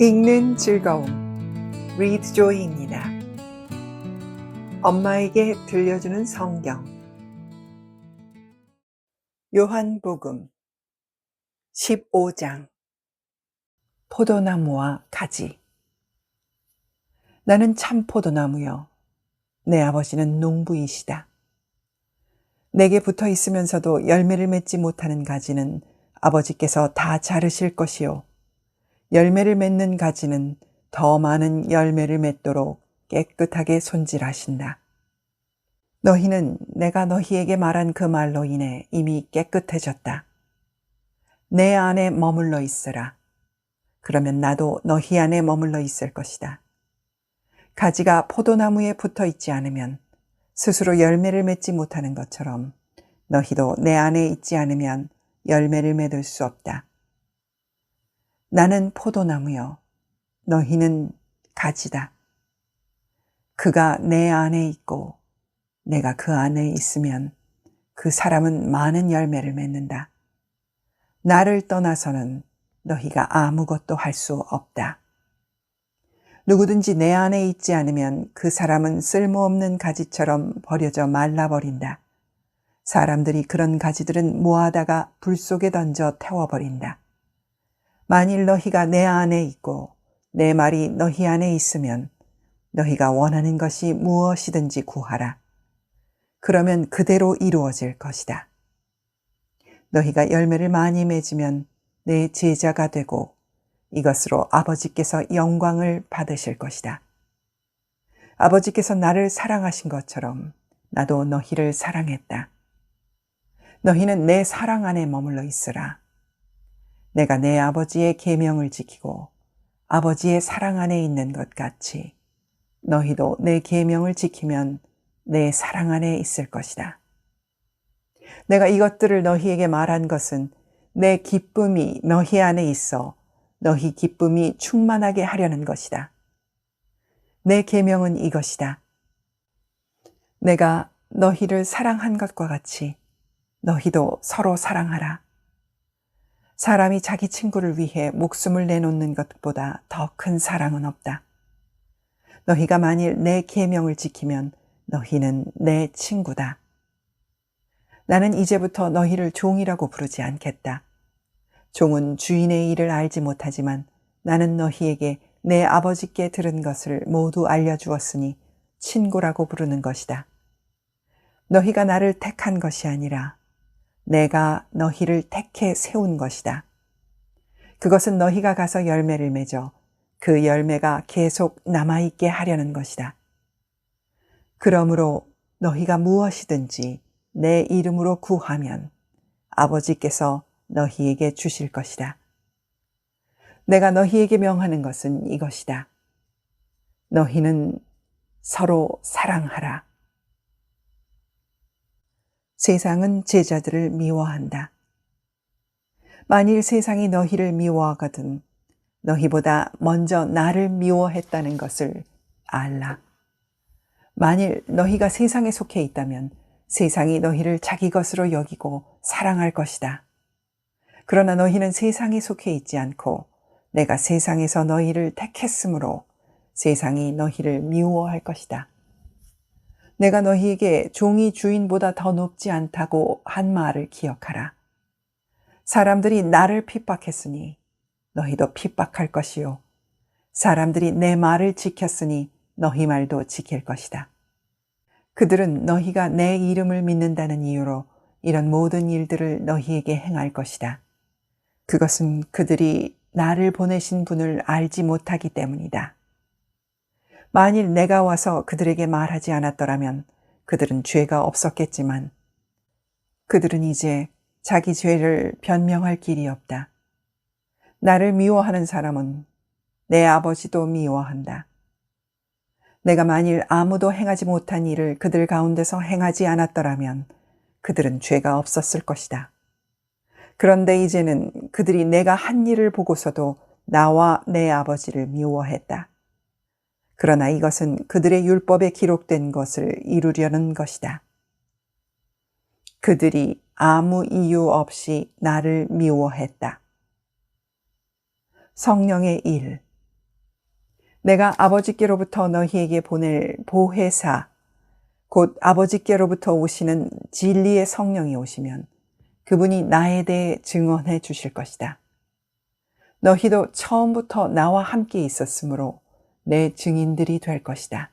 읽는 즐거움. 리드 조이입니다. 엄마에게 들려주는 성경. 요한복음 15장. 포도나무와 가지. 나는 참 포도나무요. 내 아버지는 농부이시다. 내게 붙어 있으면서도 열매를 맺지 못하는 가지는 아버지께서 다 자르실 것이요 열매를 맺는 가지는 더 많은 열매를 맺도록 깨끗하게 손질하신다. 너희는 내가 너희에게 말한 그 말로 인해 이미 깨끗해졌다. 내 안에 머물러 있으라. 그러면 나도 너희 안에 머물러 있을 것이다. 가지가 포도나무에 붙어 있지 않으면 스스로 열매를 맺지 못하는 것처럼 너희도 내 안에 있지 않으면 열매를 맺을 수 없다. 나는 포도나무요. 너희는 가지다. 그가 내 안에 있고 내가 그 안에 있으면 그 사람은 많은 열매를 맺는다. 나를 떠나서는 너희가 아무것도 할 수 없다. 누구든지 내 안에 있지 않으면 그 사람은 쓸모없는 가지처럼 버려져 말라버린다. 사람들이 그런 가지들은 모아다가 불 속에 던져 태워버린다. 만일 너희가 내 안에 있고 내 말이 너희 안에 있으면 너희가 원하는 것이 무엇이든지 구하라. 그러면 그대로 이루어질 것이다. 너희가 열매를 많이 맺으면 내 제자가 되고 이것으로 아버지께서 영광을 받으실 것이다. 아버지께서 나를 사랑하신 것처럼 나도 너희를 사랑했다. 너희는 내 사랑 안에 머물러 있으라. 내가 내 아버지의 계명을 지키고 아버지의 사랑 안에 있는 것 같이 너희도 내 계명을 지키면 내 사랑 안에 있을 것이다. 내가 이것들을 너희에게 말한 것은 내 기쁨이 너희 안에 있어 너희 기쁨이 충만하게 하려는 것이다. 내 계명은 이것이다. 내가 너희를 사랑한 것과 같이 너희도 서로 사랑하라. 사람이 자기 친구를 위해 목숨을 내놓는 것보다 더 큰 사랑은 없다. 너희가 만일 내 계명을 지키면 너희는 내 친구다. 나는 이제부터 너희를 종이라고 부르지 않겠다. 종은 주인의 일을 알지 못하지만 나는 너희에게 내 아버지께 들은 것을 모두 알려주었으니 친구라고 부르는 것이다. 너희가 나를 택한 것이 아니라 내가 너희를 택해 세운 것이다. 그것은 너희가 가서 열매를 맺어 그 열매가 계속 남아있게 하려는 것이다. 그러므로 너희가 무엇이든지 내 이름으로 구하면 아버지께서 너희에게 주실 것이다. 내가 너희에게 명하는 것은 이것이다. 너희는 서로 사랑하라. 세상은 제자들을 미워한다. 만일 세상이 너희를 미워하거든 너희보다 먼저 나를 미워했다는 것을 알라. 만일 너희가 세상에 속해 있다면 세상이 너희를 자기 것으로 여기고 사랑할 것이다. 그러나 너희는 세상에 속해 있지 않고 내가 세상에서 너희를 택했으므로 세상이 너희를 미워할 것이다. 내가 너희에게 종이 주인보다 더 높지 않다고 한 말을 기억하라. 사람들이 나를 핍박했으니 너희도 핍박할 것이요. 사람들이 내 말을 지켰으니 너희 말도 지킬 것이다. 그들은 너희가 내 이름을 믿는다는 이유로 이런 모든 일들을 너희에게 행할 것이다. 그것은 그들이 나를 보내신 분을 알지 못하기 때문이다. 만일 내가 와서 그들에게 말하지 않았더라면 그들은 죄가 없었겠지만 그들은 이제 자기 죄를 변명할 길이 없다. 나를 미워하는 사람은 내 아버지도 미워한다. 내가 만일 아무도 행하지 못한 일을 그들 가운데서 행하지 않았더라면 그들은 죄가 없었을 것이다. 그런데 이제는 그들이 내가 한 일을 보고서도 나와 내 아버지를 미워했다. 그러나 이것은 그들의 율법에 기록된 것을 이루려는 것이다. 그들이 아무 이유 없이 나를 미워했다. 성령의 일, 내가 아버지께로부터 너희에게 보낼 보혜사, 곧 아버지께로부터 오시는 진리의 성령이 오시면 그분이 나에 대해 증언해 주실 것이다. 너희도 처음부터 나와 함께 있었으므로 내 증인들이 될 것이다.